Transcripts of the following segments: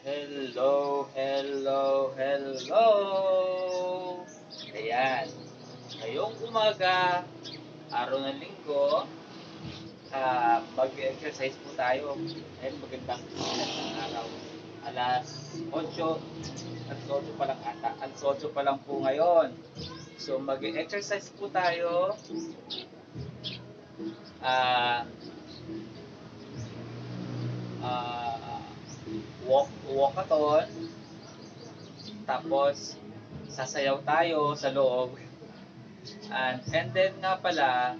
Hello, hello, hello! Ayan. Ngayong umaga, araw ng linggo, ah mag-exercise po tayo. Ayan, magandang magandang araw. Alas 8, alas 8 pa lang ata. Alas 8 pa lang po ngayon. So, mag-exercise po tayo. Ah, ah, walk, walkathon. Tapos, sasayaw tayo sa loob. And, and then nga pala,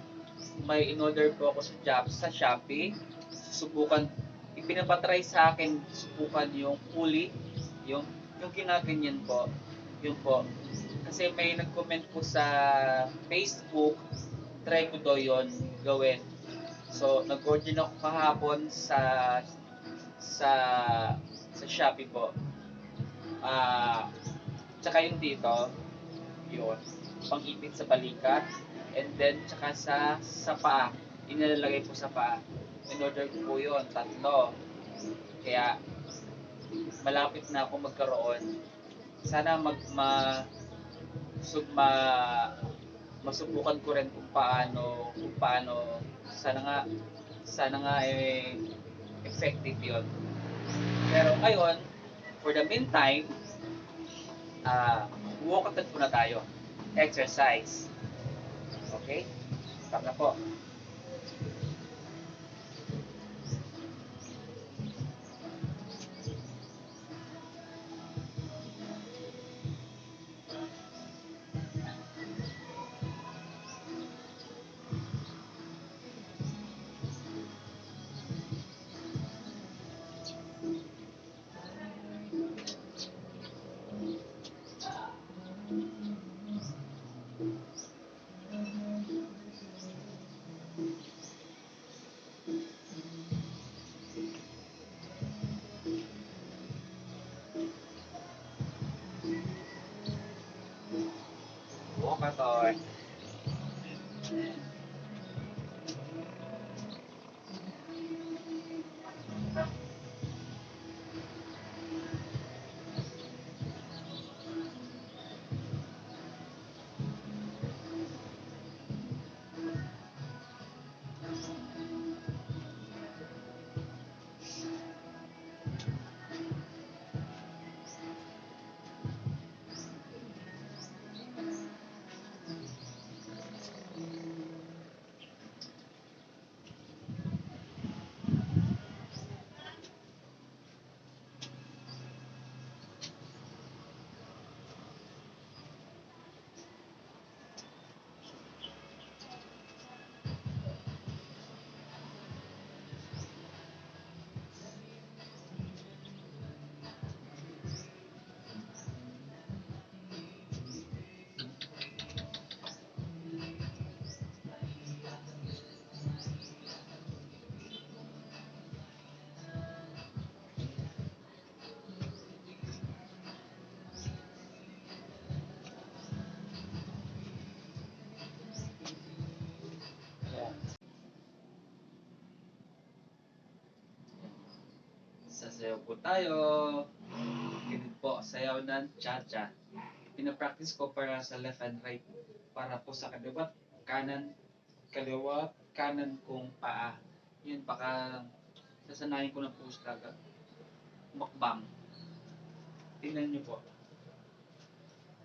may in-order po ako sa job sa Shopee. Subukan, ipinapatry sa akin, subukan yung pulley, yung, yung ginaganyan po. Yun po. Kasi may nag-comment po sa Facebook, try ko daw yun gawin. So, nag-order ako kahapon sa sa sa Shopee po. Ah, tsaka yung dito, yun, pang-ipit sa balikat, and then tsaka sa sa paa, inilalagay po sa paa. In-order ko po yun, tatlo. Kaya, malapit na ako magkaroon. Sana mag ma sub ma masubukan ko rin kung paano kung paano sana nga sana nga eh effective yon pero ngayon for the meantime ah walkathon muna tayo. Exercise. Okay? Na po Bye. Sasayaw po tayo. Ganun po, sayaw ng cha-cha. Pinapractice ko para sa left and right. Para po sa kaliwat, kanan, kaliwat, kanan kong paa. Yun, baka sasanayin ko na po talaga. Makbang. Tingnan niyo po.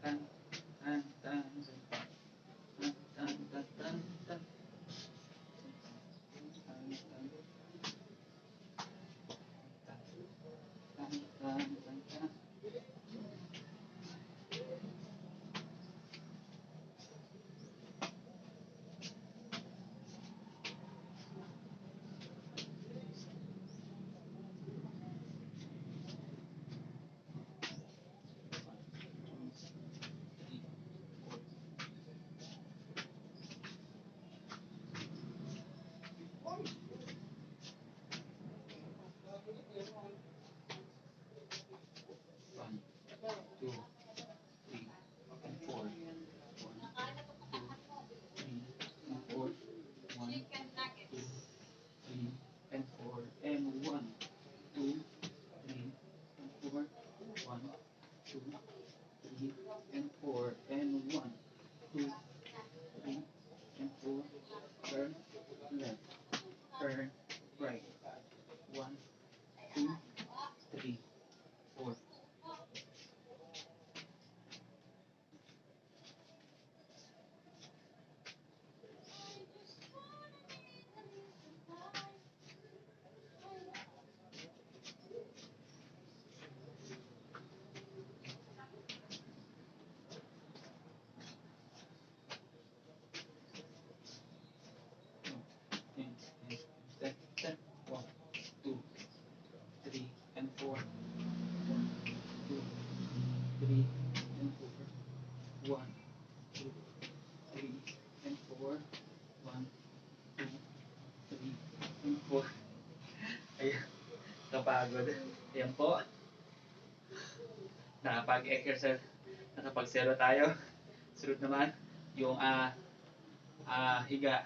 Tan, tan, tan, tan, tan, tan, tan, tan, tan. Two, three, and four, and one, two, three, and four. And one, two, three, and four, and one, two. Ayan, kapagod. Ayan po. Nakapag-exercise, nakapag-zero tayo. Sunod naman, yung ah ah higa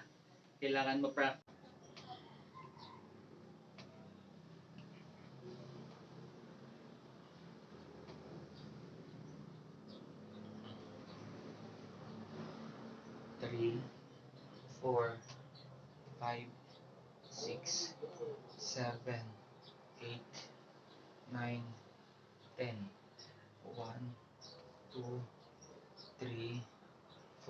kailangan mo pra three, four, five, six, seven, eight, nine, ten. One, two, three,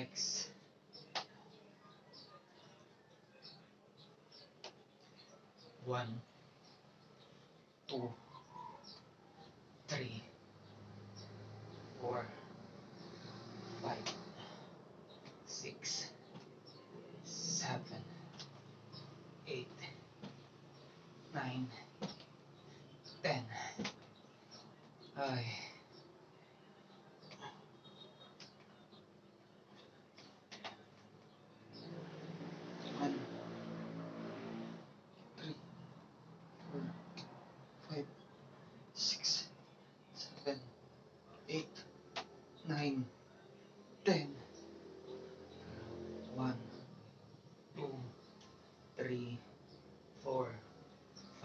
Next. One, two,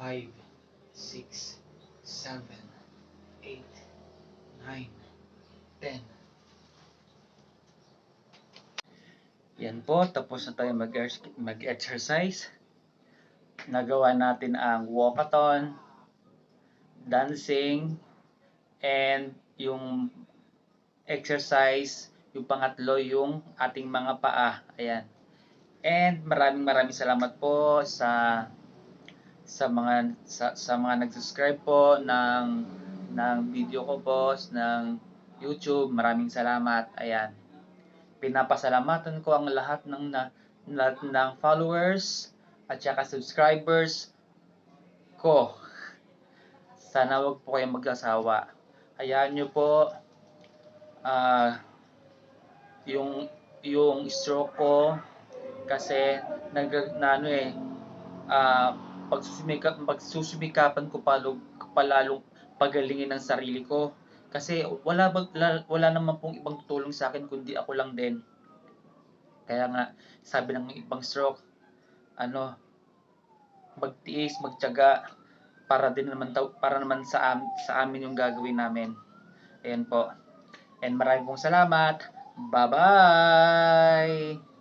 5, 6, 7, 8, 9, 10. Yan po, tapos na tayo mag-exercise. Nagawa natin ang walkathon, dancing, and yung exercise, yung pangatlo yung ating mga paa. Ayan. And maraming maraming salamat po sa sa mga sa, sa mga nag-subscribe po ng ng video ko po ng YouTube. Maraming salamat. Ayan. Pinapasalamatan ko ang lahat ng na, lahat ng followers at saka subscribers ko. Sana wag po kayong mag-asawa. Hayaan nyo po ah yung yung stroke ko kasi nag na ano eh ah pagsusumikap pagsusumikapan ko palo palalong pagalingin ng sarili ko. Kasi wala bag, wala, naman pong ibang tutulong sa akin kundi ako lang din. Kaya nga sabi ng ibang stroke ano magtiis magtiyaga para din naman para naman sa am, sa amin yung gagawin namin. Ayan po. And maraming pong salamat. Bye bye